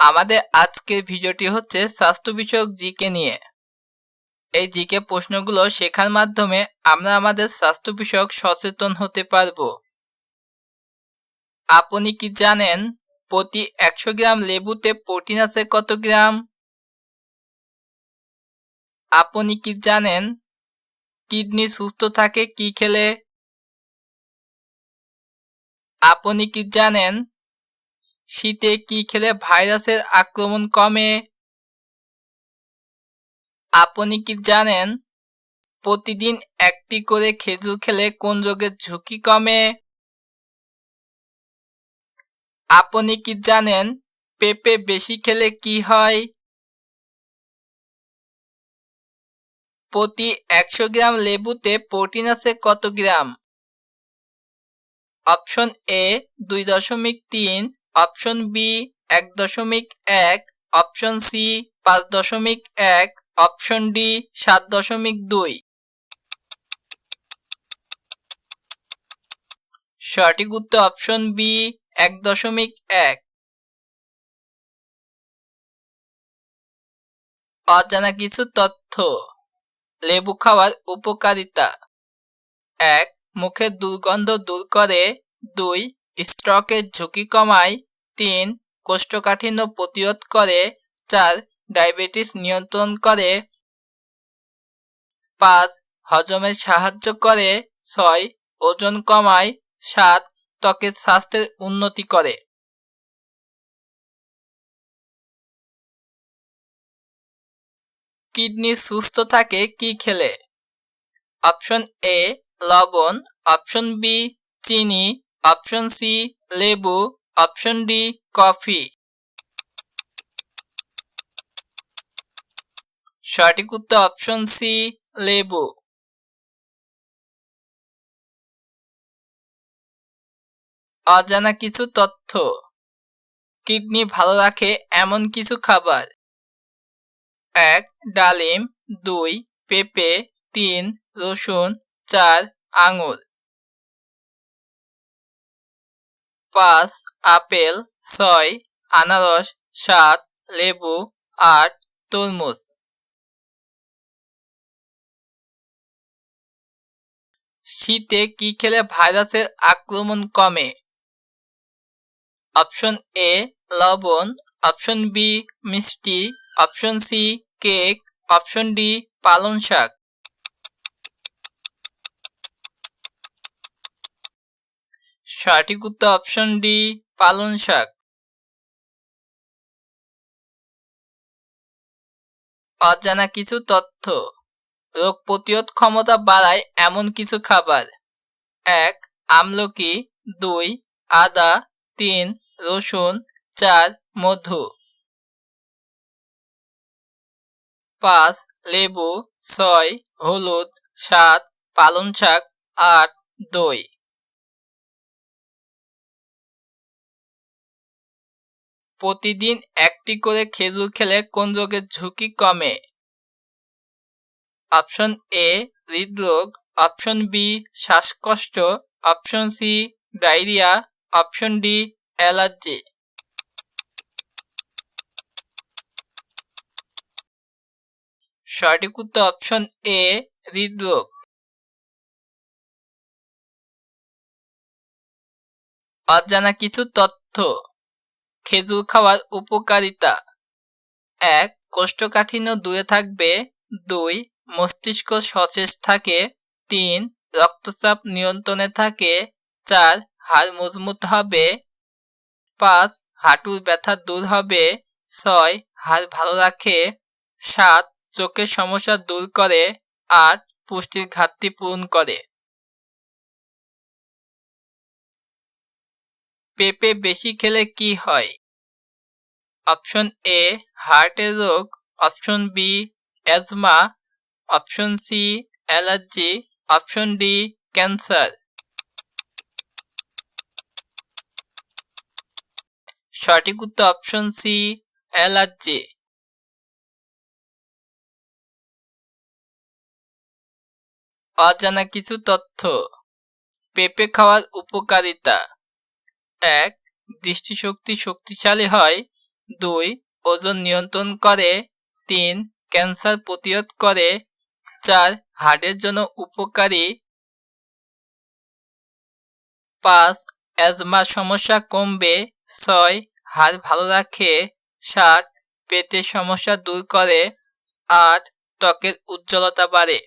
আমাদের আজকের ভিডিওটি হচ্ছে স্বাস্থ্য বিষয়ক জিকে নিয়ে। এই জিকে প্রশ্নগুলো শেখার মাধ্যমে আমরা আমাদের স্বাস্থ্য বিষয়ক সচেতন হতে পারব। আপনি কি জানেন প্রতি একশো গ্রাম লেবুতে প্রোটিন আছে কত গ্রাম? আপনি কি জানেন কিডনি সুস্থ থাকে কি খেলে? আপনি কি জানেন শীতে কি খেলে ভাইরাসের আক্রমণ কমে? আপনি কি জানেন প্রতিদিন একটি করে খেজুর খেলে কোন রোগের ঝুঁকি কমে? আপনি কি জানেন পেঁপে বেশি খেলে কি হয়? প্রতি একশো গ্রাম লেবুতে প্রোটিন আছে কত গ্রাম? অপশন এ, দুই দশমিক তিন অপশন বি এক দশমিক এক, অপশন সি পাঁচ দশমিক এক, অপশন ডি সাত দশমিক দুই। সঠিক উত্তর অপশন বি এক দশমিক এক। অজানা কিছু তথ্য। লেবু খাওয়ার উপকারিতা। এক, মুখের দুর্গন্ধ দূর করে। দুই, স্ট্রকের ঝুঁকি কমায়। তিন কোষ্ঠকাঠিন্য প্রতিরোধ করে, চার ডায়াবেটিস নিয়ন্ত্রণ করে, পাঁচ হজমের সাহায্য করে, ছয় ওজন কমায়, সাত ত্বকের স্বাস্থ্যের উন্নতি করে। কিডনি সুস্থ থাকে, কি খেলে? অপশন এ, লবণ, অপশন বি, চিনি, অপশন সি, লেবু অপশন ডি, কফি। সঠিক উত্তর অপশন সি, লেবু। অজানা কিছু তথ্য। কিডনি ভালো রাখে এমন কিছু খাবার। এক, ডালিম, দুই, পেঁপে, তিন, রসুন, চার, আঙুর। পাঁচ, আপেল, ছয়, আনারস, সাত, লেবু, আট, তরমুজ। শীতে কি খেলে ভাইরাসের আক্রমণ কমে? অপশন এ, লবণ, অপশন বি, মিষ্টি, option C, cake, option D, পালং শাক। সঠিক উত্তর অপশন ডি পালং শাক। অজানা কিছু তথ্য। রোগ প্রতিরোধ ক্ষমতা বাড়ায় এমন কিছু খাবার। এক, আমলকি। দুই, আদা। তিন, রসুন। চার, মধু। পাঁচ, লেবু। ছয়, হলুদ। সাত, পালং শাক। আট, দই। প্রতিদিন একটি করে খেজুর খেলে কোন রোগের ঝুঁকি কমে? অপশন এ হৃদরোগ। অপশন বি শ্বাসকষ্ট। Option C diarrhoea. Option D allergy. সঠিক উত্তর অপশন এ হৃদরোগ। অজানা কিছু তথ্য। খেজুর খাওয়ার উপকারিতা? এক, কোষ্ঠকাঠিন্য দূরে থাকবে। দুই, মস্তিষ্ক সচেষ্ট থাকে। তিন, রক্তচাপ নিয়ন্ত্রণে থাকে। চার, হাড় মজবুত হবে। পাঁচ, হাঁটুর ব্যথা দূর হবে। ছয়, হাড় ভালো রাখে। সাত, চোখের সমস্যা দূর করে। আট, পুষ্টির ঘাটতি পূরণ করে। পেঁপে বেশি খেলে কি হয়? অপশন এ হার্টের রোগ। Option B asthma option C allergy option D cancer সঠিক উত্তর অপশন সি অ্যালার্জি অজানা কিছু তথ্য। পেঁপে খাওয়ার উপকারিতা। এক, দৃষ্টিশক্তি শক্তিশালী হয়। দুই, ওজন নিয়ন্ত্রণ করে। তিন, ক্যান্সার প্রতিরোধ করে। চার, হার্টের জন্য উপকারী। পাঁচ, অ্যাজমার সমস্যা কমবে। ছয়, হাড় ভালো রাখে। সাত, পেটের সমস্যা দূর করে। আট, ত্বকের উজ্জ্বলতা বাড়ে।